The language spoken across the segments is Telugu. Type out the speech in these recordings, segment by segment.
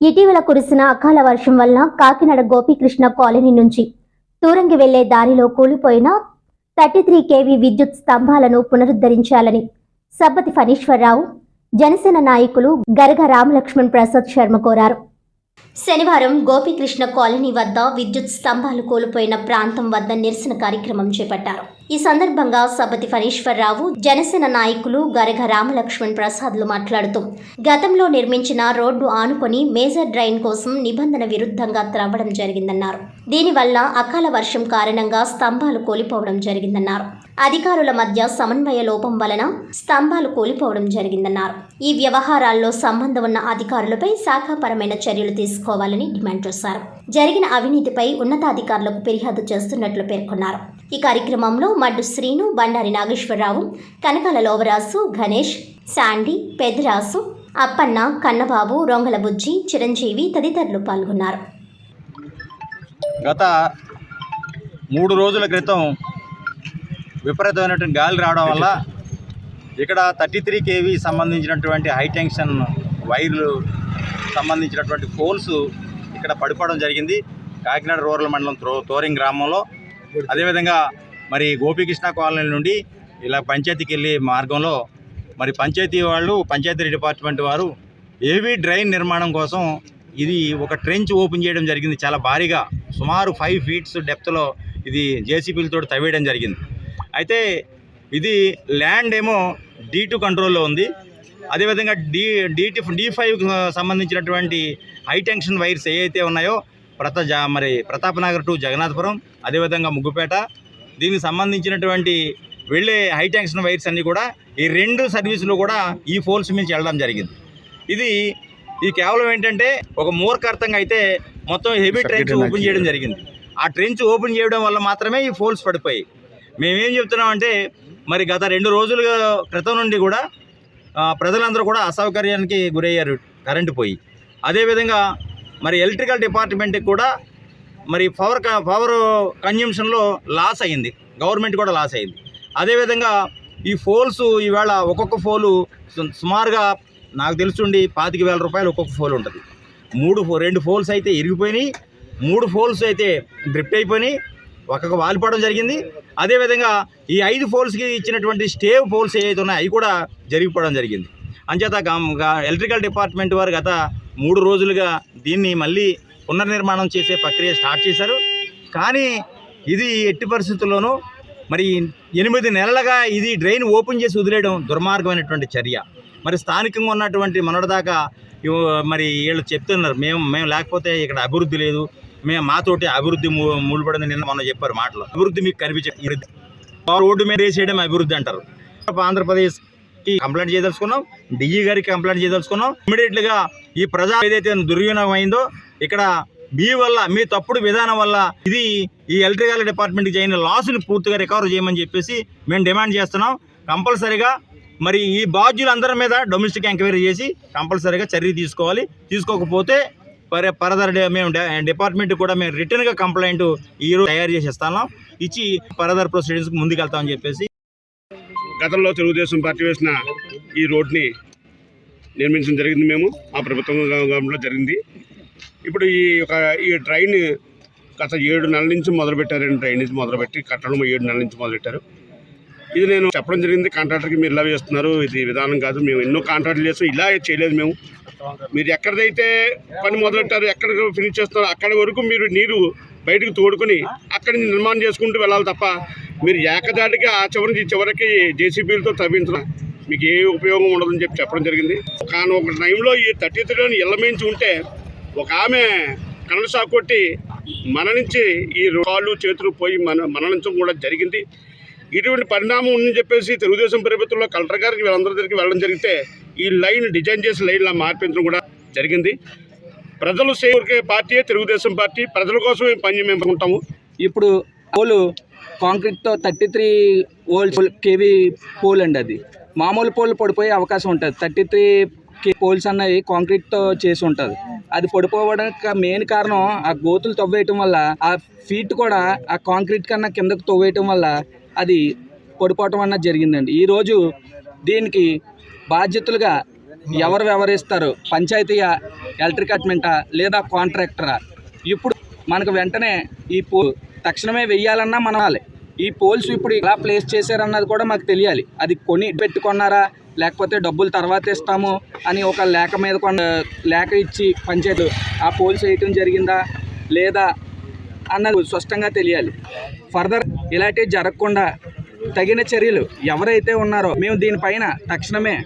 ఇటీవల కురిసిన అకాల వర్షం వల్ల కాకినాడ గోపీకృష్ణ కాలనీ నుంచి తూరంగి వెళ్ళే దారిలో కూలిపోయిన థర్టీ త్రీ కేవీ విద్యుత్ స్తంభాలను పునరుద్ధరించాలని సబ్బతి ఫణీశ్వరరావు జనసేన నాయకులు గరగ రామలక్ష్మణ్ ప్రసాద్ శర్మ కోరారు. శనివారం గోపీకృష్ణ కాలనీ వద్ద విద్యుత్ స్తంభాలు కోల్పోయిన ప్రాంతం వద్ద నిరసన కార్యక్రమం చేపట్టారు. ఈ సందర్భంగా సబతి ఫణీశ్వరరావు జనసేన నాయకులు గరగ రామలక్ష్మణ్ ప్రసాద్లు మాట్లాడుతూ గతంలో నిర్మించిన రోడ్డు ఆనుకొని మేజర్ డ్రైన్ కోసం నిబంధన విరుద్ధంగా త్రవ్వడం జరిగిందన్నారు. దీనివల్ల అకాల వర్షం కారణంగా స్తంభాలు కూలిపోవడం జరిగిందన్నారు. అధికారుల మధ్య సమన్వయ లోపం వలన స్తంభాలు కూలిపోవడం జరిగిందన్నారు. ఈ వ్యవహారాల్లో సంబంధం ఉన్న అధికారులపై శాఖాపరమైన చర్యలు తీసుకోవాలని డిమాండ్ చేశారు. జరిగిన అవినీతిపై ఉన్నతాధికారులకు ఫిర్యాదు చేస్తున్నట్లు పేర్కొన్నారు. ఈ కార్యక్రమంలో మడ్డు శ్రీను బండారి నాగేశ్వరరావు కనకాల లోవరాసు గణేష్ శాండీ పెద్దిరాసు అప్పన్న కన్నబాబు రొంగల బుజ్జి చిరంజీవి తదితరులు పాల్గొన్నారు. గత మూడు రోజుల క్రితం విపరీతమైనటువంటి గాలి రావడం వల్ల ఇక్కడ థర్టీ త్రీ కేవీ సంబంధించినటువంటి హైటెన్షన్ వైర్లు సంబంధించినటువంటి పోల్స్ ఇక్కడ పడిపోవడం జరిగింది. కాకినాడ రూరల్ మండలం తో తోరింగ్ గ్రామంలో. అదేవిధంగా మరి గోపీకృష్ణ కాలనీ నుండి ఇలా పంచాయతీకి వెళ్ళే మార్గంలో మరి పంచాయతీ వాళ్ళు పంచాయతీ డిపార్ట్మెంట్ వారు ఏవీ డ్రైన్ నిర్మాణం కోసం ఇది ఒక ట్రెంచ్ ఓపెన్ చేయడం జరిగింది. చాలా భారీగా సుమారు ఫైవ్ ఫీట్స్ డెప్త్లో ఇది జేసీబీలతో తవ్వేయడం జరిగింది. అయితే ఇది ల్యాండ్ ఏమో డీ టూ కంట్రోల్లో ఉంది. అదేవిధంగా డి టీ డీ ఫైవ్ సంబంధించినటువంటి హై టెన్షన్ వైర్స్ ఏవైతే ఉన్నాయో ప్రత జా మరి ప్రతాపనగర్ టు జగన్నాథపురం అదేవిధంగా ముగ్గుపేట దీనికి సంబంధించినటువంటి వెళ్ళే హై టెన్షన్ వైర్స్ అన్నీ కూడా ఈ రెండు సర్వీసులు కూడా ఈ ఫోల్స్ నుంచి వెళ్ళడం జరిగింది. ఇది ఇది కేవలం ఏంటంటే ఒక మూర్ఖార్థంగా అయితే మొత్తం హెవీ ట్రెంచ్ ఓపెన్ చేయడం జరిగింది. ఆ ట్రెంచ్ ఓపెన్ చేయడం వల్ల మాత్రమే ఈ ఫోల్స్ పడిపోయాయి. మేమేం చెప్తున్నామంటే మరి గత రెండు రోజుల క్రితం నుండి కూడా ప్రజలందరూ కూడా అసౌకర్యానికి గురయ్యారు కరెంటు పోయి. అదేవిధంగా మరి ఎలక్ట్రికల్ డిపార్ట్మెంట్కి కూడా మరి పవర్ క- పవర్ కన్జంప్షన్లో లాస్ అయ్యింది. గవర్నమెంట్ కూడా లాస్ అయింది అదేవిధంగా ఈ ఫోల్స్ ఈవేళ ఒక్కొక్క ఫోలు సుమారుగా నాకు తెలుసుండి పాతిక వేల రూపాయలు ఒక్కొక్క ఫోల్ ఉంటుంది. మూడు ఫో- రెండు ఫోల్స్ అయితే ఇరిగిపోయినాయి. మూడు ఫోల్స్ అయితే డ్రిప్ అయిపోయినాయి. ఒక్కొక్క వాలిపోవడం జరిగింది. అదేవిధంగా ఈ ఐదు ఫోల్స్కి ఇచ్చినటువంటి స్టేవ్ ఫోల్స్ ఏవైతే ఉన్నాయో అవి కూడా జరిగిపోవడం జరిగింది. అంచేత ఎలక్ట్రికల్ డిపార్ట్మెంట్ వారు గత మూడు రోజులుగా దీన్ని మళ్ళీ పునర్నిర్మాణం చేసే ప్రక్రియ స్టార్ట్ చేశారు. కానీ ఇది ఎట్టి పరిస్థితుల్లోనూ మరి ఎనిమిది నెలలుగా ఇది డ్రైన్ ఓపెన్ చేసి వదిలేయడం దుర్మార్గమైనటువంటి చర్య. మరి స్థానికంగా ఉన్నటువంటి మొన్నటిదాకా మరి వీళ్ళు చెప్తున్నారు మేము మేము లేకపోతే ఇక్కడ అభివృద్ధి లేదు. మేము మాతోటి అభివృద్ధి మూ- మూలపడింది నిన్న మొన్న చెప్పారు మాటలు. అభివృద్ధి మీకు కనిపించే రోడ్డు మీద వేసేయడం అభివృద్ధి అంటారు. ఆంధ్రప్రదేశ్కి కంప్లైంట్ చేయదలుచుకున్నాం డిఈ గారికి కంప్లైంట్ చేయదలుచుకున్నాం. ఇమీడియట్గా ఈ ప్రజా ఏదైతే దుర్వినియోగం అయిందో ఇక్కడ మీ వల్ల మీ తప్పుడు విధానం వల్ల ఇది ఈ ఎలక్ట్రికల్ డిపార్ట్మెంట్కి చేయని లాస్ని పూర్తిగా రికవర్ చేయమని చెప్పేసి మేము డిమాండ్ చేస్తున్నాం. కంపల్సరీగా మరి ఈ బాధ్యులందరి మీద డొమెస్టిక్ ఎంక్వైరీ చేసి కంపల్సరీగా చర్య తీసుకోవాలి. తీసుకోకపోతే పర పరదర్ డే- మేము డిపార్ట్మెంట్ కూడా మేము రిటర్న్గా కంప్లైంట్ ఈరోజు తయారు చేసి ఇస్తాను. ఇచ్చి పరదర్ ప్రొసీడింగ్స్కి ముందుకెళ్తామని చెప్పేసి. గతంలో తెలుగుదేశం పార్టీ వేసిన ఈ రోడ్ని నిర్మించడం జరిగింది మేము. ఆ ప్రభుత్వం గవర్నమెంట్లో జరిగింది. ఇప్పుడు ఈ ఒక ఈ ట్రైన్ గత ఏడు నెలల నుంచి మొదలుపెట్టారండి ట్రైన్ నుంచి మొదలుపెట్టి కట్టడం ఏడు నెలల నుంచి మొదలెట్టారు ఇది నేను చెప్పడం జరిగింది కాంట్రాక్టర్కి మీరు ఇలా చేస్తున్నారు ఇది విధానం కాదు మేము ఎన్నో కాంట్రాక్ట్లు చేస్తాం ఇలా చేయలేదు మేము. మీరు ఎక్కడైతే పని మొదలెట్టారు ఎక్కడ ఫినిష్ చేస్తున్నారో అక్కడి వరకు మీరు నీరు బయటకు తోడుకొని అక్కడి నుంచి నిర్మాణం చేసుకుంటూ వెళ్ళాలి తప్ప మీరు ఏకదాటిగా ఆ చివరి నుంచి చివరికి జేసీబీలతో తవ్వించడం మీకు ఏ ఉపయోగం ఉండదని చెప్పి చెప్పడం జరిగింది. కానీ ఒక టైంలో ఈ థర్టీ త్రీలోని ఉంటే ఒక ఆమె కరెంట్ షాక్ కొట్టి మరణించి ఈ కాళ్ళు చేతులు పోయి మన మరణించడం కూడా జరిగింది. ఇటువంటి పరిణామం ఉందని చెప్పేసి తెలుగుదేశం ప్రభుత్వంలో కలెక్టర్ గారికి వీళ్ళందరి దగ్గరికి వెళ్ళడం జరిగితే ఈ లైన్ డిజైన్ చేసి లైన్లా మార్పించడం కూడా జరిగింది. ప్రజలు సేకూరికే పార్టీయే తెలుగుదేశం పార్టీ ప్రజల కోసం పని మేము ఉంటాము ఇప్పుడు pole కాంక్రీట్తో thirty three volt KV pole అండి అది. మామూలు పోల్ పడిపోయే అవకాశం ఉంటుంది. థర్టీ త్రీ పోల్స్ అన్నవి కాంక్రీట్తో చేసి ఉంటుంది. అది పడిపోవడానికి మెయిన్ కారణం ఆ గోతులు తవ్వేయటం వల్ల ఆ ఫీట్ కూడా ఆ కాంక్రీట్ కన్నా కిందకు తవ్వేయటం వల్ల అది పడిపోవటం అన్నది జరిగిందండి. ఈరోజు దీనికి బాధ్యతలుగా ఎవరు వ్యవహరిస్తారు? పంచాయతీయా ఎలక్ట్రికట్మెంటా లేదా కాంట్రాక్టరా ఇప్పుడు మనకు వెంటనే ఈ పో తక్షణమే వెయ్యాలన్నా మనవాలి ఈ పోల్స్ ఇప్పుడు ఎలా ప్లేస్ చేశారన్నది కూడా మాకు తెలియాలి. అది కొని పెట్టుకున్నారా? లేకపోతే డబ్బులు తర్వాత ఇస్తాము అని ఒక లేఖ మీద కొండ లేఖ ఇచ్చి పంచాయతీ ఆ పోల్స్ వేయటం జరిగిందా లేదా అన్నది స్పష్టంగా తెలియాలి. ఫర్దర్ ఇలాంటివి జరగకుండా తగిన చర్యలు ఎవరైతే ఉన్నారో మేము దీనిపైన తక్షణమే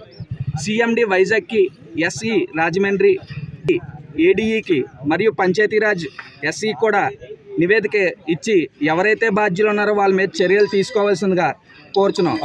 సిఎండి వైజాగ్కి ఎస్ఈ రాజమండ్రి ఏడీఈకి మరియు పంచాయతీరాజ్ ఎస్ఈ కూడా నివేదిక ఇచ్చి ఎవరైతే బాధ్యులు ఉన్నారో వాళ్ళ మీద చర్యలు తీసుకోవాల్సిందిగా కోరుచున్నాం.